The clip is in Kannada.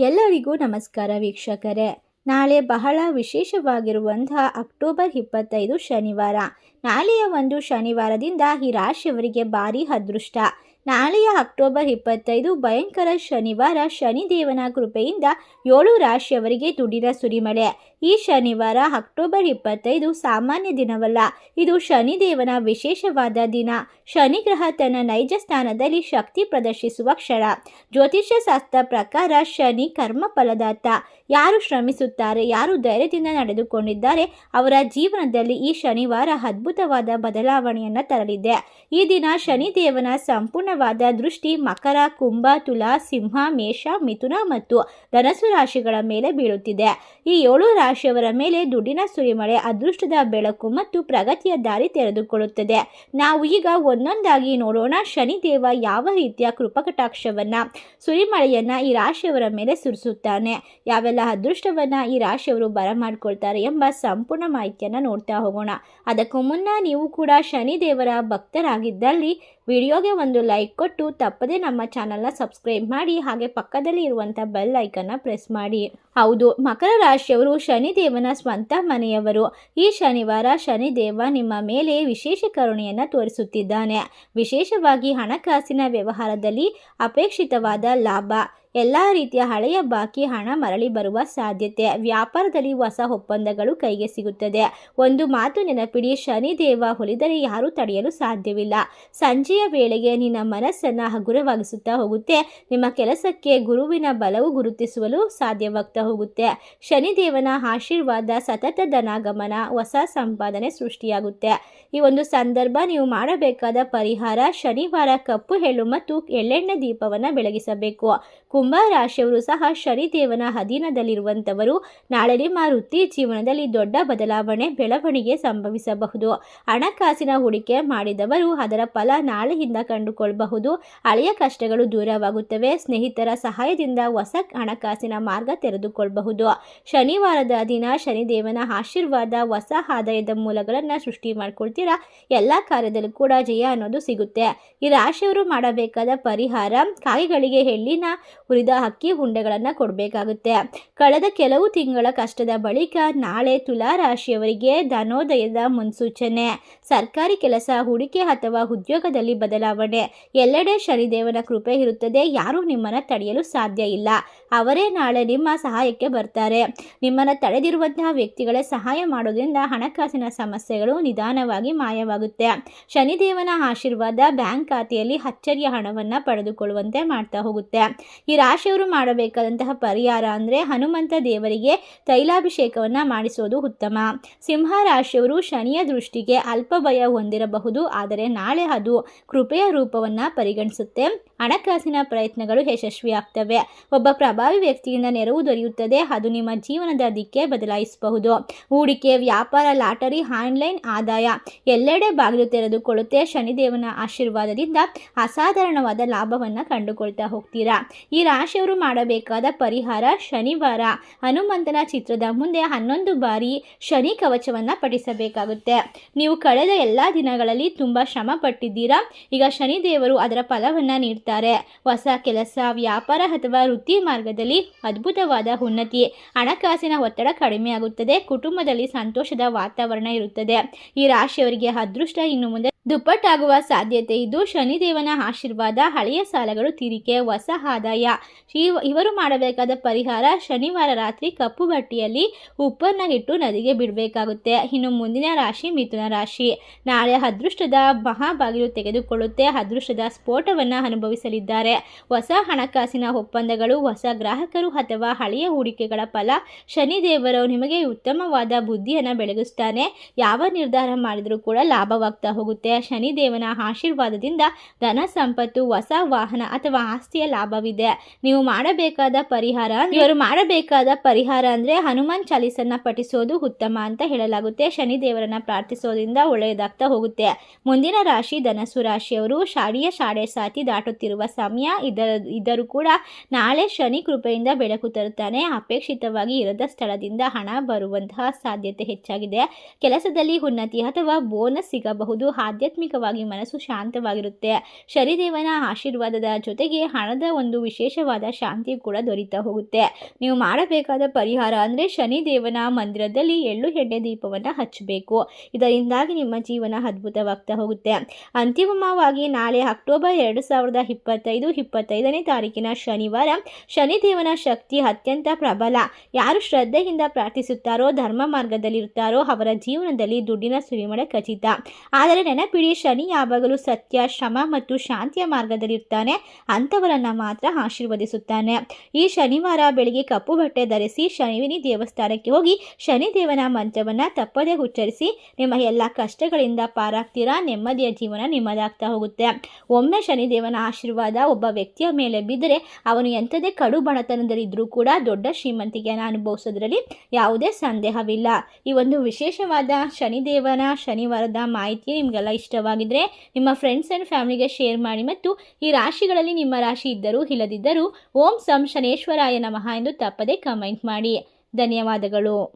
ಎಲ್ಲರಿಗೂ ನಮಸ್ಕಾರ ವೀಕ್ಷಕರೇ. ನಾಳೆ ಬಹಳ ವಿಶೇಷವಾಗಿರುವಂತಹ ಅಕ್ಟೋಬರ್ ಇಪ್ಪತ್ತೈದು ಶನಿವಾರ. ನಾಳೆಯ ಒಂದು ಶನಿವಾರದಿಂದ ಈ ರಾಶಿಯವರಿಗೆ ಭಾರಿ ಅದೃಷ್ಟ. ನಾಳೆಯ ಅಕ್ಟೋಬರ್ ಇಪ್ಪತ್ತೈದು ಭಯಂಕರ ಶನಿವಾರ ಶನಿದೇವನ ಕೃಪೆಯಿಂದ ಏಳು ರಾಶಿಯವರಿಗೆ ದುಡಿರ ಸುರಿಮಳೆ. ಈ ಶನಿವಾರ ಅಕ್ಟೋಬರ್ ಇಪ್ಪತ್ತೈದು ಸಾಮಾನ್ಯ ದಿನವಲ್ಲ. ಇದು ಶನಿದೇವನ ವಿಶೇಷವಾದ ದಿನ. ಶನಿ ಗ್ರಹ ತನ್ನ ನೈಜ ಸ್ಥಾನದಲ್ಲಿ ಶಕ್ತಿ ಪ್ರದರ್ಶಿಸುವ ಕ್ಷಣ. ಜ್ಯೋತಿಷ್ಯ ಶಾಸ್ತ್ರ ಪ್ರಕಾರ ಶನಿ ಕರ್ಮ ಫಲದಾತ. ಯಾರು ಶ್ರಮಿಸುತ್ತಾರೆ, ಯಾರು ಧೈರ್ಯದಿಂದ ನಡೆದುಕೊಂಡಿದ್ದಾರೆ, ಅವರ ಜೀವನದಲ್ಲಿ ಈ ಶನಿವಾರ ಅದ್ಭುತವಾದ ಬದಲಾವಣೆಯನ್ನು ತರಲಿದೆ. ಈ ದಿನ ಶನಿದೇವನ ಸಂಪೂರ್ಣವಾದ ದೃಷ್ಟಿ ಮಕರ, ಕುಂಭ, ತುಲಾ, ಸಿಂಹ, ಮೇಷ, ಮಿಥುನ ಮತ್ತು ಧನಸು ರಾಶಿಗಳ ಮೇಲೆ ಬೀಳುತ್ತಿದೆ. ಈ ಏಳು ರಾಶಿಯವರ ಮೇಲೆ ದುಡ್ಡಿನ ಸುರಿಮಳೆ, ಅದೃಷ್ಟದ ಬೆಳಕು ಮತ್ತು ಪ್ರಗತಿಯ ದಾರಿ ತೆರೆದುಕೊಳ್ಳುತ್ತದೆ. ನಾವು ಈಗ ಒಂದೊಂದಾಗಿ ನೋಡೋಣ. ಶನಿದೇವ ಯಾವ ರೀತಿಯ ಕೃಪಕಟಾಕ್ಷವನ್ನ, ಸುರಿಮಳೆಯನ್ನ ಈ ರಾಶಿಯವರ ಮೇಲೆ ಸುರಿಸುತ್ತಾನೆ? ಯಾವೆಲ್ಲ ಅದೃಷ್ಟವನ್ನ ಈ ರಾಶಿಯವರು ಬರಮಾಡ್ಕೊಳ್ತಾರೆ ಎಂಬ ಸಂಪೂರ್ಣ ಮಾಹಿತಿಯನ್ನು ನೋಡ್ತಾ ಹೋಗೋಣ. ಅದಕ್ಕೂ ಮುನ್ನ ನೀವು ಕೂಡ ಶನಿದೇವರ ಭಕ್ತರಾಗಿದ್ದಲ್ಲಿ ವಿಡಿಯೋಗೆ ಒಂದು ಲೈಕ್ ಕೊಟ್ಟು ತಪ್ಪದೇ ನಮ್ಮ ಚಾನಲ್ನ ಸಬ್ಸ್ಕ್ರೈಬ್ ಮಾಡಿ ಹಾಗೆ ಪಕ್ಕದಲ್ಲಿ ಇರುವಂಥ ಬೆಲ್ ಐಕನ್ನ ಪ್ರೆಸ್ ಮಾಡಿ. ಹೌದು, ಮಕರ ರಾಶಿಯವರು ಶನಿದೇವನ ಸ್ವಂತ ಮನೆಯವರು. ಈ ಶನಿವಾರ ಶನಿದೇವ ನಿಮ್ಮ ಮೇಲೆ ವಿಶೇಷ ಕರುಣೆಯನ್ನು ತೋರಿಸುತ್ತಿದ್ದಾನೆ. ವಿಶೇಷವಾಗಿ ಹಣಕಾಸಿನ ವ್ಯವಹಾರದಲ್ಲಿ ಅಪೇಕ್ಷಿತವಾದ ಲಾಭ. ಎಲ್ಲ ರೀತಿಯ ಹಳೆಯ ಬಾಕಿ ಹಣ ಮರಳಿ ಬರುವ ಸಾಧ್ಯತೆ. ವ್ಯಾಪಾರದಲ್ಲಿ ಹೊಸ ಒಪ್ಪಂದಗಳು ಕೈಗೆ ಸಿಗುತ್ತದೆ. ಒಂದು ಮಾತು ನೆನಪಿಡಿ. ಶನಿದೇವ ಹೊಲಿದರೆ ಯಾರೂ ತಡೆಯಲು ಸಾಧ್ಯವಿಲ್ಲ. ಸಂಜೆಯ ವೇಳೆಗೆ ನಿನ್ನ ಮನಸ್ಸನ್ನು ಹಗುರವಾಗಿಸುತ್ತಾ ಹೋಗುತ್ತೆ. ನಿಮ್ಮ ಕೆಲಸಕ್ಕೆ ಗುರುವಿನ ಬಲವು ಗುರುತಿಸಲು ಸಾಧ್ಯವಾಗ್ತಾ ಹೋಗುತ್ತೆ. ಶನಿದೇವನ ಆಶೀರ್ವಾದ ಸತತ ಧನಾಗಮನ, ಹೊಸ ಸಂಪಾದನೆ ಸೃಷ್ಟಿಯಾಗುತ್ತೆ. ಈ ಒಂದು ಸಂದರ್ಭ ನೀವು ಮಾಡಬೇಕಾದ ಪರಿಹಾರ ಶನಿವಾರ ಕಪ್ಪು, ಎಳ್ಳು ಮತ್ತು ಎಳ್ಳೆಣ್ಣೆ ದೀಪವನ್ನು ಬೆಳಗಿಸಬೇಕು. ಕುಂಭ ರಾಶಿಯವರು ಸಹ ಶನಿದೇವನ ಅಧೀನದಲ್ಲಿರುವಂಥವರು ನಾಳೆ ನಿಮ್ಮ ವೃತ್ತಿ ಜೀವನದಲ್ಲಿ ದೊಡ್ಡ ಬದಲಾವಣೆ, ಬೆಳವಣಿಗೆ ಸಂಭವಿಸಬಹುದು. ಹಣಕಾಸಿನ ಹೂಡಿಕೆ ಮಾಡಿದವರು ಅದರ ಫಲ ನಾಳೆಯಿಂದ ಕಂಡುಕೊಳ್ಳಬಹುದು. ಹಳೆಯ ಕಷ್ಟಗಳು ದೂರವಾಗುತ್ತವೆ. ಸ್ನೇಹಿತರ ಸಹಾಯದಿಂದ ಹೊಸ ಹಣಕಾಸಿನ ಮಾರ್ಗ ತೆರೆದುಕೊಳ್ಳಬಹುದು. ಶನಿವಾರದ ದಿನ ಶನಿದೇವನ ಆಶೀರ್ವಾದ, ಹೊಸ ಆದಾಯದ ಮೂಲಗಳನ್ನು ಸೃಷ್ಟಿ ಮಾಡ್ಕೊಳ್ತೀರಾ? ಎಲ್ಲ ಕಾರ್ಯದಲ್ಲೂ ಕೂಡ ಜಯ ಅನ್ನೋದು ಸಿಗುತ್ತೆ. ಈ ರಾಶಿಯವರು ಮಾಡಬೇಕಾದ ಪರಿಹಾರ, ಕಾಯಿಗಳಿಗೆ ಎಳ್ಳಿನ ಹುರಿದ ಅಕ್ಕಿ ಉಂಡೆಗಳನ್ನು ಕೊಡಬೇಕಾಗುತ್ತೆ. ಕಳೆದ ಕೆಲವು ತಿಂಗಳ ಕಷ್ಟದ ಬಳಿಕ ನಾಳೆ ತುಲಾ ರಾಶಿಯವರಿಗೆ ಧನೋದಯದ ಮುನ್ಸೂಚನೆ. ಸರ್ಕಾರಿ ಕೆಲಸ, ಹೂಡಿಕೆ ಅಥವಾ ಉದ್ಯೋಗದಲ್ಲಿ ಬದಲಾವಣೆ. ಎಲ್ಲೆಡೆ ಶನಿದೇವನ ಕೃಪೆ ಇರುತ್ತದೆ. ಯಾರೂ ನಿಮ್ಮನ್ನು ತಡೆಯಲು ಸಾಧ್ಯ ಇಲ್ಲ. ಅವರೇ ನಾಳೆ ನಿಮ್ಮ ಸಹಾಯಕ್ಕೆ ಬರ್ತಾರೆ. ನಿಮ್ಮನ್ನು ತಡೆದಿರುವಂತಹ ವ್ಯಕ್ತಿಗಳೇ ಸಹಾಯ ಮಾಡೋದ್ರಿಂದ ಹಣಕಾಸಿನ ಸಮಸ್ಯೆಗಳು ನಿಧಾನವಾಗಿ ಮಾಯವಾಗುತ್ತೆ. ಶನಿದೇವನ ಆಶೀರ್ವಾದ ಬ್ಯಾಂಕ್ ಖಾತೆಯಲ್ಲಿ ಅಚ್ಚರಿಯ ಹಣವನ್ನು ಪಡೆದುಕೊಳ್ಳುವಂತೆ ಮಾಡ್ತಾ ಹೋಗುತ್ತೆ. ರಾಶಿಯವರು ಮಾಡಬೇಕಾದಂತಹ ಪರಿಹಾರ ಅಂದರೆ ಹನುಮಂತ ದೇವರಿಗೆ ತೈಲಾಭಿಷೇಕವನ್ನು ಮಾಡಿಸೋದು ಉತ್ತಮ. ಸಿಂಹ ರಾಶಿಯವರು ಶನಿಯ ದೃಷ್ಟಿಗೆ ಅಲ್ಪ ಭಯ ಹೊಂದಿರಬಹುದು, ಆದರೆ ನಾಳೆ ಅದು ಕೃಪೆಯ ರೂಪವನ್ನು ಪರಿಗಣಿಸುತ್ತೆ. ಹಣಕಾಸಿನ ಪ್ರಯತ್ನಗಳು ಯಶಸ್ವಿಯಾಗ್ತವೆ. ಒಬ್ಬ ಪ್ರಭಾವಿ ವ್ಯಕ್ತಿಯಿಂದ ನೆರವು ದೊರೆಯುತ್ತದೆ, ಅದು ನಿಮ್ಮ ಜೀವನದ ದಿಕ್ಕೆ ಬದಲಾಯಿಸಬಹುದು. ಹೂಡಿಕೆ, ವ್ಯಾಪಾರ, ಲಾಟರಿ, ಆನ್ಲೈನ್ ಆದಾಯ ಎಲ್ಲೆಡೆ ಬಾಗಿಲು ತೆರೆದುಕೊಳ್ಳುತ್ತೆ. ಶನಿದೇವನ ಆಶೀರ್ವಾದದಿಂದ ಅಸಾಧಾರಣವಾದ ಲಾಭವನ್ನು ಕಂಡುಕೊಳ್ತಾ ಹೋಗ್ತೀರಾ. ಈ ರಾಶಿಯವರು ಮಾಡಬೇಕಾದ ಪರಿಹಾರ ಶನಿವಾರ. ಹನುಮಂತನ ಚಿತ್ರದ ಮುಂದೆ ಹನ್ನೊಂದು ಬಾರಿ ಶನಿ ಕವಚವನ್ನು ಪಠಿಸಬೇಕಾಗುತ್ತೆ. ನೀವು ಕಳೆದ ಎಲ್ಲ ದಿನಗಳಲ್ಲಿ ತುಂಬ ಶ್ರಮ ಪಟ್ಟಿದ್ದೀರಾ? ಈಗ ಶನಿದೇವರು ಅದರ ಫಲವನ್ನು ನೀಡ್ತಾರೆ. ಹೊಸ ಕೆಲಸ, ವ್ಯಾಪಾರ ಅಥವಾ ವೃತ್ತಿ ಮಾರ್ಗದಲ್ಲಿ ಅದ್ಭುತವಾದ ಉನ್ನತಿ. ಹಣಕಾಸಿನ ಒತ್ತಡ ಕಡಿಮೆಯಾಗುತ್ತದೆ. ಕುಟುಂಬದಲ್ಲಿ ಸಂತೋಷದ ವಾತಾವರಣ ಇರುತ್ತದೆ. ಈ ರಾಶಿಯವರಿಗೆ ಅದೃಷ್ಟ ಇನ್ನು ಮುಂದೆ ದುಪ್ಪಟ್ಟಾಗುವ ಸಾಧ್ಯತೆ ಇದ್ದು ಶನಿದೇವನ ಆಶೀರ್ವಾದ, ಹಳೆಯ ಸಾಲಗಳು, ತೀರಿಕೆ, ಹೊಸ ಆದಾಯ. ಇವ- ಇವರು ಮಾಡಬೇಕಾದ ಪರಿಹಾರ ಶನಿವಾರ ರಾತ್ರಿ ಕಪ್ಪು ಬಟ್ಟೆಯಲ್ಲಿ ಉಪ್ಪನ್ನು ಇಟ್ಟು ನದಿಗೆ ಬಿಡಬೇಕಾಗುತ್ತೆ. ಇನ್ನು ಮುಂದಿನ ರಾಶಿ ಮಿಥುನ ರಾಶಿ. ನಾಳೆ ಅದೃಷ್ಟದ ಮಹಾಬಾಗಿಲು ತೆಗೆದುಕೊಳ್ಳುತ್ತೆ. ಅದೃಷ್ಟದ ಸ್ಫೋಟವನ್ನು ಅನುಭವಿಸಲಿದ್ದಾರೆ. ಹೊಸ ಹಣಕಾಸಿನ ಒಪ್ಪಂದಗಳು, ಹೊಸ ಗ್ರಾಹಕರು ಅಥವಾ ಹಳೆಯ ಹೂಡಿಕೆಗಳ ಫಲ ಶನಿದೇವರು ನಿಮಗೆ ಉತ್ತಮವಾದ ಬುದ್ಧಿಯನ್ನು ಬೆಳಗಿಸ್ತಾನೆ. ಯಾವ ನಿರ್ಧಾರ ಮಾಡಿದರೂ ಕೂಡ ಲಾಭವಾಗ್ತಾ ಹೋಗುತ್ತೆ. ಶನಿದೇವನ ಆಶೀರ್ವಾದದಿಂದ ಧನ ಸಂಪತ್ತು, ಹೊಸ ವಾಹನ ಅಥವಾ ಆಸ್ತಿಯ ಲಾಭವಿದೆ. ನೀವು ಮಾಡಬೇಕಾದ ಪರಿಹಾರ ಇವರು ಮಾಡಬೇಕಾದ ಪರಿಹಾರ ಅಂದ್ರೆ ಹನುಮಾನ್ ಚಾಲೀಸನ್ನ ಪಠಿಸೋದು ಉತ್ತಮ ಅಂತ ಹೇಳಲಾಗುತ್ತೆ. ಶನಿದೇವರನ್ನ ಪ್ರಾರ್ಥಿಸೋದ್ರಿಂದ ಒಳ್ಳೆಯದಾಗ್ತಾ ಹೋಗುತ್ತೆ. ಮುಂದಿನ ರಾಶಿ ಧನಸು ರಾಶಿಯವರು ಶಾಡಿಯ ಶಾಡೆ ಸಾತಿ ದಾಟುತ್ತಿರುವ ಸಮಯ. ಇದರ ಇದ್ದರೂ ಕೂಡ ನಾಳೆ ಶನಿ ಕೃಪೆಯಿಂದ ಬೆಳಕು ತರುತ್ತಾನೆ. ಅಪೇಕ್ಷಿತವಾಗಿ ಇರದ ಸ್ಥಳದಿಂದ ಹಣ ಬರುವಂತಹ ಸಾಧ್ಯತೆ ಹೆಚ್ಚಾಗಿದೆ. ಕೆಲಸದಲ್ಲಿ ಉನ್ನತಿ ಅಥವಾ ಬೋನಸ್ ಸಿಗಬಹುದು. ಆದಾಯ ಆಧ್ಯಾತ್ಮಿಕವಾಗಿ ಮನಸ್ಸು ಶಾಂತವಾಗಿರುತ್ತೆ. ಶನಿದೇವನ ಆಶೀರ್ವಾದದ ಜೊತೆಗೆ ಹಣದ ಒಂದು ವಿಶೇಷವಾದ ಶಾಂತಿ ಕೂಡ ದೊರೀತಾ ಹೋಗುತ್ತೆ. ನೀವು ಮಾಡಬೇಕಾದ ಪರಿಹಾರ ಅಂದರೆ ಶನಿದೇವನ ಮಂದಿರದಲ್ಲಿ ಎಳ್ಳು ಎಣ್ಣೆ ದೀಪವನ್ನು ಹಚ್ಚಬೇಕು. ಇದರಿಂದಾಗಿ ನಿಮ್ಮ ಜೀವನ ಅದ್ಭುತವಾಗ್ತಾ ಹೋಗುತ್ತೆ. ಅಂತಿಮವಾಗಿ ನಾಳೆ ಅಕ್ಟೋಬರ್ ಎರಡು ಸಾವಿರದ ಇಪ್ಪತ್ತೈದು, ಇಪ್ಪತ್ತೈದನೇ ತಾರೀಕಿನ ಶನಿವಾರ ಶನಿದೇವನ ಶಕ್ತಿ ಅತ್ಯಂತ ಪ್ರಬಲ. ಯಾರು ಶ್ರದ್ಧೆಯಿಂದ ಪ್ರಾರ್ಥಿಸುತ್ತಾರೋ, ಧರ್ಮ ಮಾರ್ಗದಲ್ಲಿರುತ್ತಾರೋ ಅವರ ಜೀವನದಲ್ಲಿ ದುಡ್ಡಿನ ಸುರಿಮಳೆ ಖಚಿತ. ಆದರೆ ನೆನಪಿಡಿ ಶನಿ ಯಾವಾಗಲೂ ಸತ್ಯ, ಶ್ರಮ ಮತ್ತು ಶಾಂತಿಯ ಮಾರ್ಗದಲ್ಲಿರ್ತಾನೆ ಅಂಥವರನ್ನ ಮಾತ್ರ ಆಶೀರ್ವದಿಸುತ್ತಾನೆ. ಈ ಶನಿವಾರ ಬೆಳಿಗ್ಗೆ ಕಪ್ಪು ಬಟ್ಟೆ ಧರಿಸಿ ಶನಿವಿನಿ ದೇವಸ್ಥಾನಕ್ಕೆ ಹೋಗಿ ಶನಿದೇವನ ಮಂತ್ರವನ್ನು ತಪ್ಪದೇ ಉಚ್ಚರಿಸಿ, ನಿಮ್ಮ ಎಲ್ಲ ಕಷ್ಟಗಳಿಂದ ಪಾರಾಗ್ತೀರಾ? ನೆಮ್ಮದಿಯ ಜೀವನ ನಿಮ್ಮದಾಗ್ತಾ ಹೋಗುತ್ತೆ. ಒಮ್ಮೆ ಶನಿದೇವನ ಆಶೀರ್ವಾದ ಒಬ್ಬ ವ್ಯಕ್ತಿಯ ಮೇಲೆ ಬಿದ್ದರೆ, ಅವನು ಎಂಥದೇ ಕಡು ಬಣತನದಲ್ಲಿದ್ದರೂ ಕೂಡ ದೊಡ್ಡ ಶ್ರೀಮಂತಿಕೆಯನ್ನು ಅನುಭವಿಸೋದ್ರಲ್ಲಿ ಯಾವುದೇ ಸಂದೇಹವಿಲ್ಲ. ಈ ಒಂದು ವಿಶೇಷವಾದ ಶನಿದೇವನ ಶನಿವಾರದ ಮಾಹಿತಿ ನಿಮಗೆಲ್ಲ ಇಷ್ಟವಾಗಿದ್ದರೆ ನಿಮ್ಮ ಫ್ರೆಂಡ್ಸ್ ಆ್ಯಂಡ್ ಫ್ಯಾಮಿಲಿಗೆ ಶೇರ್ ಮಾಡಿ ಮತ್ತು ಈ ರಾಶಿಗಳಲ್ಲಿ ನಿಮ್ಮ ರಾಶಿ ಇದ್ದರೂ ಇಲ್ಲದಿದ್ದರೂ ಓಂ ಸಂ ಶನೇಶ್ವರಾಯ ನಮಃ ಎಂದು ತಪ್ಪದೇ ಕಮೆಂಟ್ ಮಾಡಿ. ಧನ್ಯವಾದಗಳು.